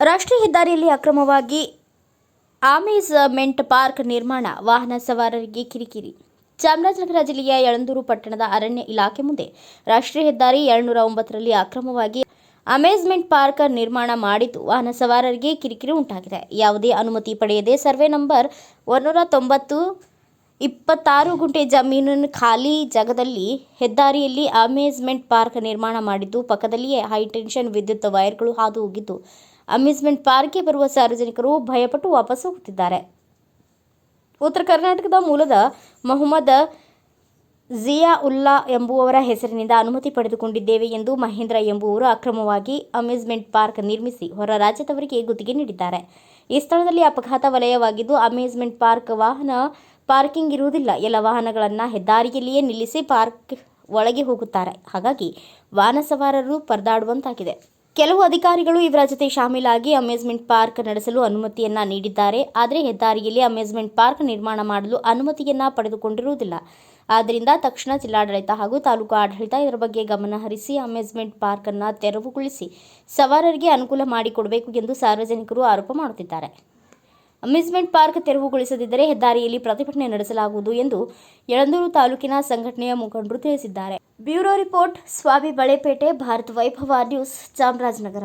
ರಾಷ್ಟ್ರೀಯ ಹೆದ್ದಾರಿಯಲ್ಲಿ ಅಕ್ರಮವಾಗಿ ಆಮೇಜ್ಮೆಂಟ್ ಪಾರ್ಕ್ ನಿರ್ಮಾಣ, ವಾಹನ ಸವಾರರಿಗೆ ಕಿರಿಕಿರಿ. ಚಾಮರಾಜನಗರ ಜಿಲ್ಲೆಯ ಯಳಂದೂರು ಪಟ್ಟಣದ ಅರಣ್ಯ ಇಲಾಖೆ ಮುಂದೆ ರಾಷ್ಟ್ರೀಯ ಹೆದ್ದಾರಿ ಎರಡುನೂರ ಒಂಬತ್ತರಲ್ಲಿ ಅಕ್ರಮವಾಗಿ ಅಮೇಜ್ಮೆಂಟ್ ಪಾರ್ಕ್ ನಿರ್ಮಾಣ ಮಾಡಿದ್ದು ವಾಹನ ಸವಾರರಿಗೆ ಕಿರಿಕಿರಿ ಉಂಟಾಗಿದೆ. ಯಾವುದೇ ಅನುಮತಿ ಪಡೆಯದೆ ಸರ್ವೆ ನಂಬರ್ ಒಂದೂರ ತೊಂಬತ್ತು ಇಪ್ಪತ್ತಾರು ಗುಂಟೆ ಜಮೀನನ್ನು ಖಾಲಿ ಜಾಗದಲ್ಲಿ ಹೆದ್ದಾರಿಯಲ್ಲಿ ಅಮ್ಯೂಸ್ಮೆಂಟ್ ಪಾರ್ಕ್ ನಿರ್ಮಾಣ ಮಾಡಿದ್ದು, ಪಕ್ಕದಲ್ಲಿಯೇ ಹೈಟೆನ್ಷನ್ ವಿದ್ಯುತ್ ವೈರ್ಗಳು ಹಾದು ಹೋಗಿದ್ದು ಅಮ್ಯೂಸ್ಮೆಂಟ್ ಪಾರ್ಕ್ಗೆ ಬರುವ ಸಾರ್ವಜನಿಕರು ಭಯಪಟ್ಟು ವಾಪಸ್ ಹೋಗುತ್ತಿದ್ದಾರೆ. ಉತ್ತರ ಕರ್ನಾಟಕದ ಮೂಲದ ಮೊಹಮ್ಮದ್ ಜಿಯಾ ಉಲ್ಲಾ ಎಂಬುವವರ ಹೆಸರಿನಿಂದ ಅನುಮತಿ ಪಡೆದುಕೊಂಡಿದ್ದೇವೆ ಎಂದು ಮಹೇಂದ್ರ ಎಂಬುವರು ಅಕ್ರಮವಾಗಿ ಅಮ್ಯೂಸ್ಮೆಂಟ್ ಪಾರ್ಕ್ ನಿರ್ಮಿಸಿ ಹೊರ ರಾಜ್ಯದವರಿಗೆ ಗುತ್ತಿಗೆ ನೀಡಿದ್ದಾರೆ. ಈ ಸ್ಥಳದಲ್ಲಿ ಅಪಘಾತ ವಲಯವಾಗಿದ್ದು ಅಮ್ಯೂಸ್ಮೆಂಟ್ ಪಾರ್ಕ್ ವಾಹನ ಪಾರ್ಕಿಂಗ್ ಇರುವುದಿಲ್ಲ. ಎಲ್ಲ ವಾಹನಗಳನ್ನು ಹೆದ್ದಾರಿಯಲ್ಲಿಯೇ ನಿಲ್ಲಿಸಿ ಪಾರ್ಕ್ ಒಳಗೆ ಹೋಗುತ್ತಾರೆ. ಹಾಗಾಗಿ ವಾಹನ ಸವಾರರು ಪರದಾಡುವಂತಾಗಿದೆ. ಕೆಲವು ಅಧಿಕಾರಿಗಳು ಇವರ ಜೊತೆ ಶಾಮೀಲಾಗಿ ಅಮ್ಯೂಸ್ಮೆಂಟ್ ಪಾರ್ಕ್ ನಡೆಸಲು ಅನುಮತಿಯನ್ನ ನೀಡಿದ್ದಾರೆ. ಆದರೆ ಹೆದ್ದಾರಿಯಲ್ಲಿ ಅಮ್ಯೂಸ್ಮೆಂಟ್ ಪಾರ್ಕ್ ನಿರ್ಮಾಣ ಮಾಡಲು ಅನುಮತಿಯನ್ನ ಪಡೆದುಕೊಂಡಿರುವುದಿಲ್ಲ. ಆದ್ದರಿಂದ ತಕ್ಷಣ ಜಿಲ್ಲಾಡಳಿತ ಹಾಗೂ ತಾಲೂಕು ಆಡಳಿತ ಇದರ ಬಗ್ಗೆ ಗಮನ ಹರಿಸಿ ಅಮ್ಯೂಸ್ಮೆಂಟ್ ಪಾರ್ಕ್ ಅನ್ನು ತೆರವುಗೊಳಿಸಿ ಸವಾರರಿಗೆ ಅನುಕೂಲ ಮಾಡಿಕೊಡಬೇಕು ಎಂದು ಸಾರ್ವಜನಿಕರು ಆರೋಪ ಮಾಡುತ್ತಿದ್ದಾರೆ. ಅಮ್ಯೂಸ್ಮೆಂಟ್ ಪಾರ್ಕ್ ತೆರವುಗೊಳಿಸದಿದ್ದರೆ ಹೆದ್ದಾರಿಯಲ್ಲಿ ಪ್ರತಿಭಟನೆ ನಡೆಸಲಾಗುವುದು ಎಂದು ಯಳಂದೂರು ತಾಲೂಕಿನ ಸಂಘಟನೆಯ ಮುಖಂಡರು ತಿಳಿಸಿದ್ದಾರೆ. Bureau report, Swamy Balepete, Bharat Vaibhava news, Chamarajanagar.